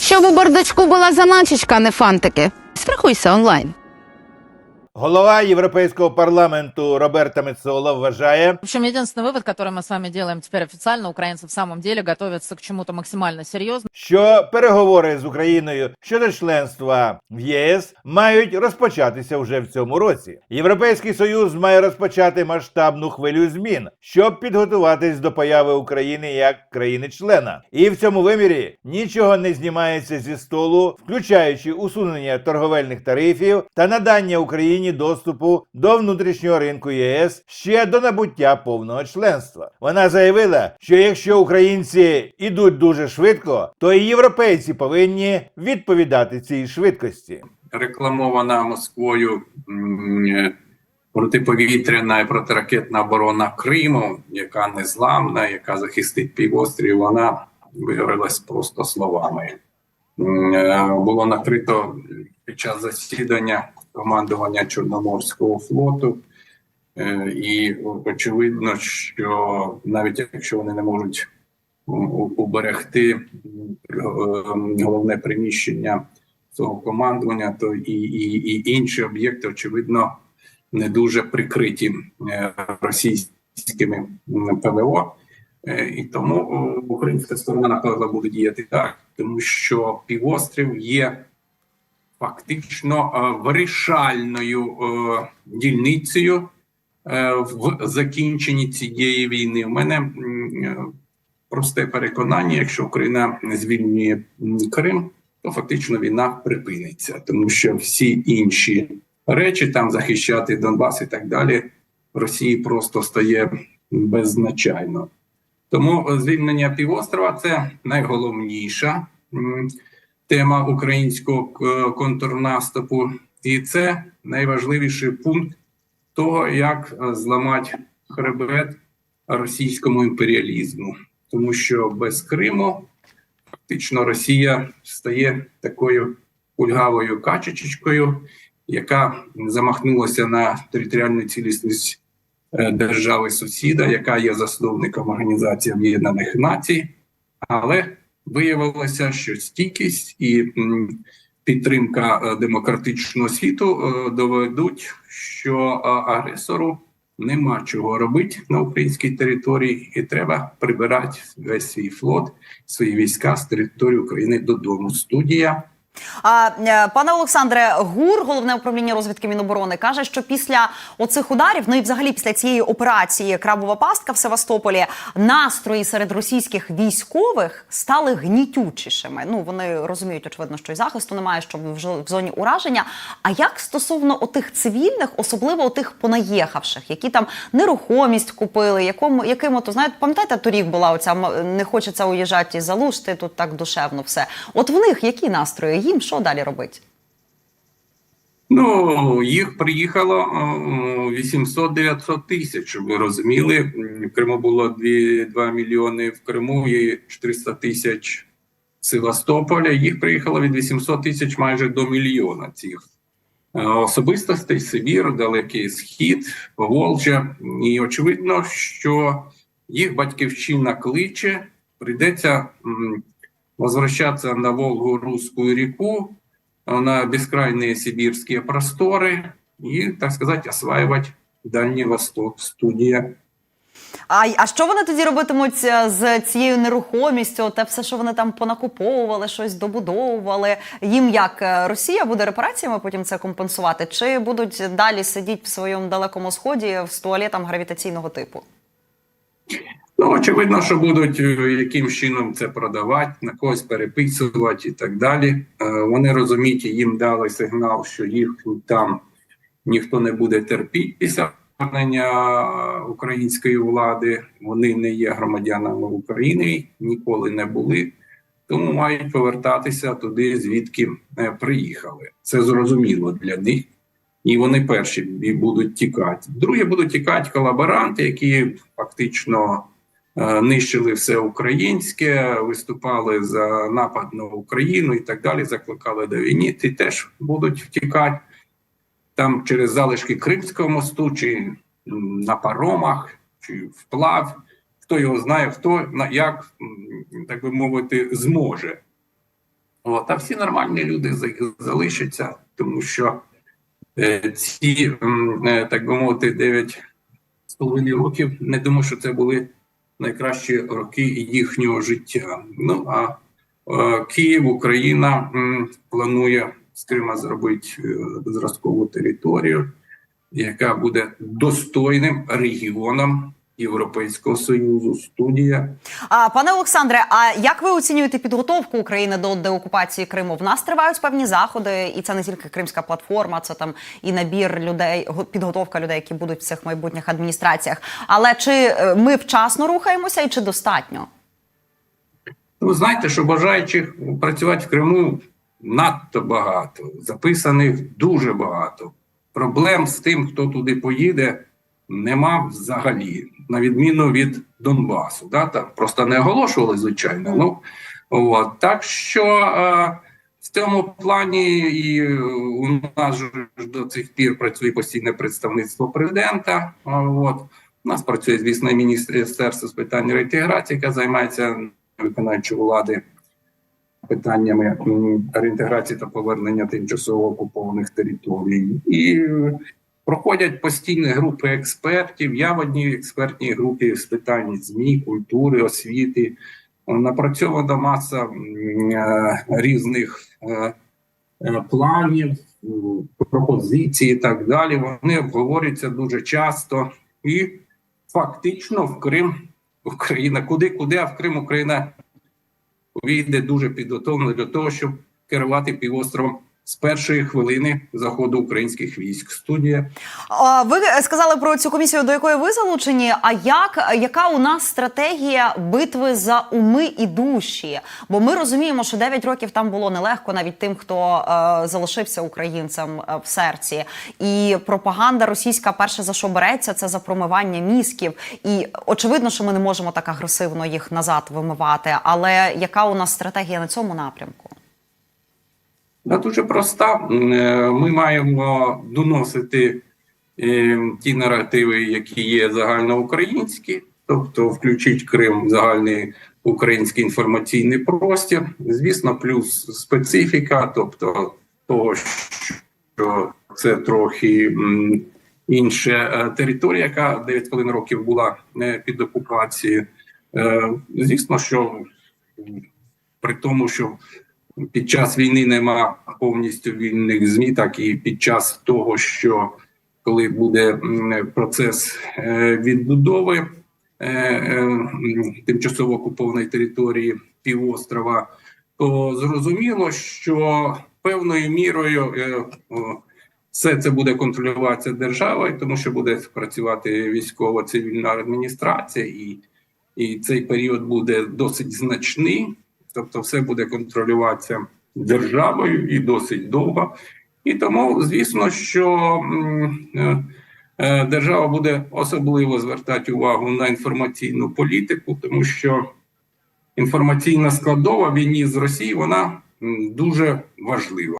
Щоб у бардачку була заначечка, не фантики. Страхуйся онлайн. Голова Європейського парламенту Роберта Мецола вважає, В общем, единственный вывод, который мы с вами делаем теперь официально, украинцы в самом деле готовятся к чему-то максимально серьезному. що переговори з Україною щодо членства в ЄС мають розпочатися вже в цьому році. Європейський союз має розпочати масштабну хвилю змін, щоб підготуватись до появи України як країни-члена. І в цьому вимірі нічого не знімається зі столу, включаючи усунення торговельних тарифів та надання Україні доступу до внутрішнього ринку ЄС ще до набуття повного членства. Вона заявила, що якщо українці ідуть дуже швидко, то і європейці повинні відповідати цій швидкості. рекламована Москвою е, протиповітряна і протиракетна оборона Криму, яка незламна, яка захистить півострів, вона виявилась просто словами. Е, Було накрито під час засідання командування Чорноморського флоту. Е, І очевидно, що навіть якщо вони не можуть уберегти е, головне приміщення цього командування, то і, і, і інші об'єкти, очевидно, не дуже прикриті е, російськими ПВО. І тому українська сторона напевно буде діяти так, тому що півострів є фактично е, вирішальною е, дільницею е, в закінченні цієї війни. У мене просте переконання, якщо Україна звільнює Крим, то фактично війна припиниться, тому що всі інші речі там захищати Донбас і так далі Росії просто стає беззначайно. Тому звільнення півострова це найголовніша тема українського е, контрнаступу, і це найважливіший пункт того, як е, зламати хребет російському імперіалізму, тому що без Криму фактично Росія стає такою кульгавою качечкою, яка замахнулася на територіальну цілісність е, держави сусіда, яка є засновником Організації Об'єднаних Націй, але виявилося, що стійкість і підтримка е, демократичного світу е, доведуть, що е, агресору нема чого робити на українській території, і треба прибирати весь свій флот, свої війська з території України додому. Студія. А е, пане Олександре, ГУР, головне управління розвідки Міноборони, каже, що після оцих ударів, ну і взагалі після цієї операції Крабова пастка в Севастополі, настрої серед російських військових стали гнітючішими. Ну вони розуміють, очевидно, що і захисту немає, що в жо- в зоні ураження. А як стосовно отих цивільних, особливо отих понаїхавших, які там нерухомість купили, якому яким то знаєте, пам'ятаєте, торік була оця не хочеться уїжджати і залужти тут так душевно все. От в них які настрої? Їм що далі робити? Ну, їх приїхало е, 800-900 тисяч, ви розуміли. В Криму було 2, 2 мільйони в Криму і 400 тисяч Севастополя. Їх приїхало від 800 тисяч майже до мільйона цих е, особистостей, Сибір, Далекий Схід, Поволжя. І очевидно, що їх батьківщина кличе, прийдеться м, возвращатися на Волгу Руську ріку, на бескрайные сибирские просторы и, так сказать, осваивать Дальний Восток. Студия. А, а що вони тоді робитимуть е, з цією нерухомістю? Те все, що вони там понакуповували, щось добудовували. Їм як е, Росія буде репараціями потім це компенсувати? Чи будуть далі сидіти в своєму далекому сході з туалетом гравітаційного типу? Ну, очевидно, що будуть е, яким чином це продавати, на когось переписувати і так далі. Е, Вони розуміють, їм дали сигнал, що їх там ніхто не буде терпіти після повернення української влади. Вони не є громадянами України, ніколи не були. Тому мають повертатися туди, звідки е, приїхали. Це зрозуміло для них. І вони перші будуть тікати. Другі будуть тікати колаборанти, які фактично нищили все українське, виступали за напад на Україну і так далі, закликали до війни. Ті теж будуть втікати там через залишки Кримського мосту, чи на паромах, чи вплав. Хто його знає, хто як так би мовити, зможе. От, а всі нормальні люди залишаться, тому що е, ці, е, так би мовити, 9 з половиною років, не думаю, що це були найкращі роки їхнього життя. Ну а е, Київ, Україна планує з Крима зробити е, зразкову територію, яка буде достойним регіоном Європейського Союзу. Студія А пане Олександре, а як ви оцінюєте підготовку України до деокупації Криму? В нас тривають певні заходи, і це не тільки Кримська платформа, це там і набір людей, підготовка людей, які будуть в цих майбутніх адміністраціях. Але чи е, ми вчасно рухаємося і чи достатньо? Ви знаєте, що бажаючих працювати в Криму надто багато, записаних дуже багато. Проблем з тим, хто туди поїде, нема взагалі, на відміну від Донбасу. Да? Там просто не оголошували, звичайно. Ну, от. Так що е, в цьому плані і е, у нас ж до цих пір працює постійне представництво президента. От. У нас працює, звісно, міністерство з питань реінтеграції, яке займається виконавчої влади питаннями реінтеграції та повернення тимчасово окупованих територій. І е, проходять постійні групи експертів. Я в одній експертній групі з питань ЗМІ, культури, освіти. Напрацьована маса е, різних е, е, планів, пропозицій і так далі. Вони обговорюються дуже часто і фактично в Крим Україна куди, куди, а в Крим Україна увійде дуже підготовлено для того, щоб керувати півостровом з першої хвилини заходу українських військ. Студія Ви сказали про цю комісію, до якої ви залучені. А як яка у нас стратегія битви за уми і душі? Бо ми розуміємо, що 9 років там було нелегко навіть тим, хто е, залишився українцем е, в серці. І пропаганда російська перше за що береться, це за промивання мізків. І очевидно, що ми не можемо так агресивно їх назад вимивати. Але яка у нас стратегія на цьому напрямку? Вона дуже проста. Е, Ми маємо доносити е, ті наративи, які є загальноукраїнські, тобто включити Крим загальний український інформаційний простір. Звісно, плюс специфіка, тобто того, що це трохи інша е, територія, яка 9,5 років була під окупацією. Звісно, що при тому, що під час війни нема повністю вільних змі, так і під час того, що коли буде процес е, відбудови е, е, тимчасово окупованої території півострова, то зрозуміло, що певною мірою все це буде контролюватися державою, тому що буде працювати військово-цивільна адміністрація, і, і цей період буде досить значний. Тобто, все буде контролюватися державою і досить довго. І тому, звісно, що е, е, держава буде особливо звертати увагу на інформаційну політику, тому що інформаційна складова війні з Росією вона дуже важлива.